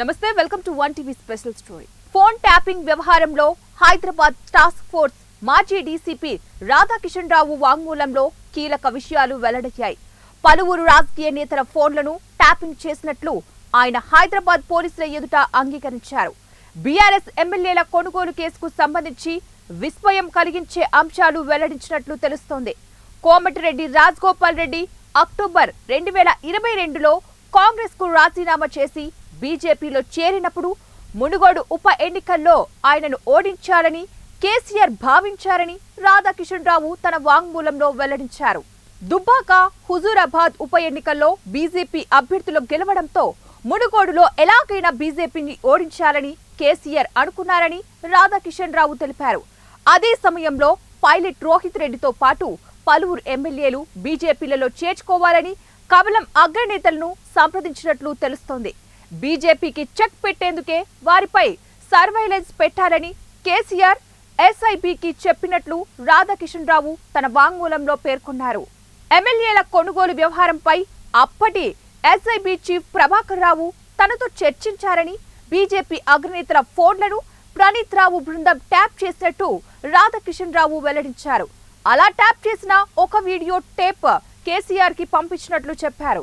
నమస్తే welcome to one TV special story. Phone tapping వ్యవహారంలో Hyderabad task force మాజీ DCP Radhakishan Rao వాంగ్మూలంలో కీలక విషయాలు వెల్లడయ్యాయి. పలువురు రాజకీయ నేతల ఫోన్లను ట్యాపింగ్ చేసినట్లు ఆయన హైదరాబాద్ పోలీసుల ఎదుట అంగీకరించారు. బీఆర్ఎస్ ఎమ్మెల్యేల కొనుగోలు కేసుకు సంబంధించి విస్మయం కలిగించే అంశాలు వెల్లడించినట్లు తెలుస్తోంది. కోమటిరెడ్డి రాజగోపాల్ రెడ్డి అక్టోబర్ రెండు వేల ఇరవై రెండులో కాంగ్రెస్కు రాజీనామా చేసి బీజేపీలో చేరినప్పుడు మునుగోడు ఉప ఎన్నికల్లో ఆయనను ఓడించాలని కేసీఆర్ భావించారని రాధాకిషన్ రావు తన వాంగ్మూలంలో వెల్లడించారు. దుబ్బాక హుజూరాబాద్ ఉప ఎన్నికల్లో బీజేపీ అభ్యర్థులు గెలవడంతో మునుగోడులో ఎలాగైనా బీజేపీని ఓడించాలని కేసీఆర్ అనుకున్నారని రాధాకిషన్ రావు తెలిపారు. అదే సమయంలో పైలట్ రోహిత్ రెడ్డితో పాటు పలువురు ఎమ్మెల్యేలు బీజేపీలలో చేర్చుకోవాలని కమలం అగ్రనేతలను సంప్రదించినట్లు తెలుస్తోంది. బీజేపీకి చెక్ పెట్టేందుకే వారిపై సర్వైలెన్స్ పెట్టాలని కేసీఆర్ ఎస్ఐబికి చెప్పినట్లు రాధాకిషన్ రావు తన వాంగ్మూలంలో పేర్కొన్నారు. ఎమ్మెల్యేల కొనుగోలు వ్యవహారంపై అప్పటి ఎస్ఐబి చీఫ్ ప్రభాకర్ రావు తనతో చర్చించారని బీజేపీ అగ్రనేతల ఫోన్లను ప్రణీత్ రావు బృందం ట్యాప్ చేసినట్టు రాధాకిషన్ రావు వెల్లడించారు. అలా ట్యాప్ చేసిన ఒక వీడియో టేప్ కేసీఆర్కి పంపించినట్లు చెప్పారు.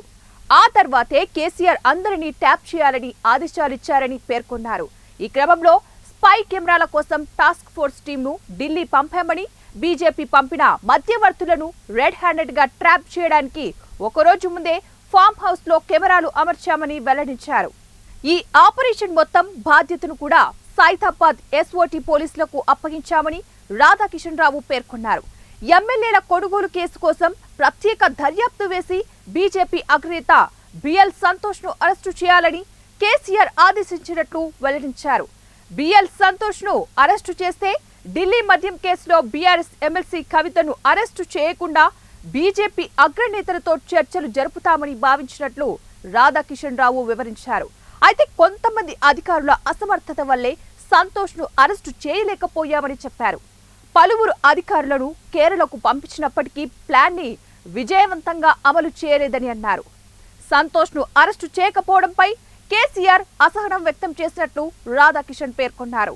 ఆ తర్వాతే కేసీఆర్ అందరినీ ట్యాప్ చేయాలని ఆదేశాలిచ్చారని పేర్కొన్నారు. ఈ క్రమంలో స్పై కెమెరాల కోసం టాస్క్ ఫోర్స్ టీంను ఢిల్లీ పంపామని బీజేపీ పంపిన మధ్యవర్తులను రెడ్ హ్యాండెడ్గా ట్రాప్ చేయడానికి ఒకరోజు ముందే ఫామ్ హౌస్లో కెమెరాలు అమర్చామని వెల్లడించారు. ఈ ఆపరేషన్ మొత్తం బాధ్యతను కూడా సైతాబాద్ ఎస్ఓటి పోలీసులకు అప్పగించామని రాధాకిషన్ రావు పేర్కొన్నారు. ఎమ్మెల్యేల కొనుగోలు కేసు కోసం ప్రత్యేక దర్యాప్తు వేసి బీజేపీ అగ్రనేత బిఎల్ సంతోష్ను అరెస్టు చేయాలని కేసీఆర్ ఆదేశించినట్లు వెల్లడించారు. బిఎల్ సంతోష్ను అరెస్టు చేస్తే ఢిల్లీ మద్యం కేసులో బీఆర్ఎస్ ఎమ్మెల్సీ కవితను అరెస్టు చేయకుండా బీజేపీ అగ్రనేతలతో చర్చలు జరుపుతామని భావించినట్లు రాధాకిషన్ రావు వివరించారు. అయితే కొంతమంది అధికారుల అసమర్థత వల్లే సంతోష్ను అరెస్టు చేయలేకపోయామని చెప్పారు. పలువురు అధికారులను కేరళకు పంపించినప్పటికీ ప్లాన్ని విజయవంతంగా అమలు చేయలేదని అన్నారు. సంతోష్ను అరెస్టు చేయకపోవడంపై కేసీఆర్ అసహనం వ్యక్తం చేసినట్లు రాధాకిషన్ పేర్కొన్నారు.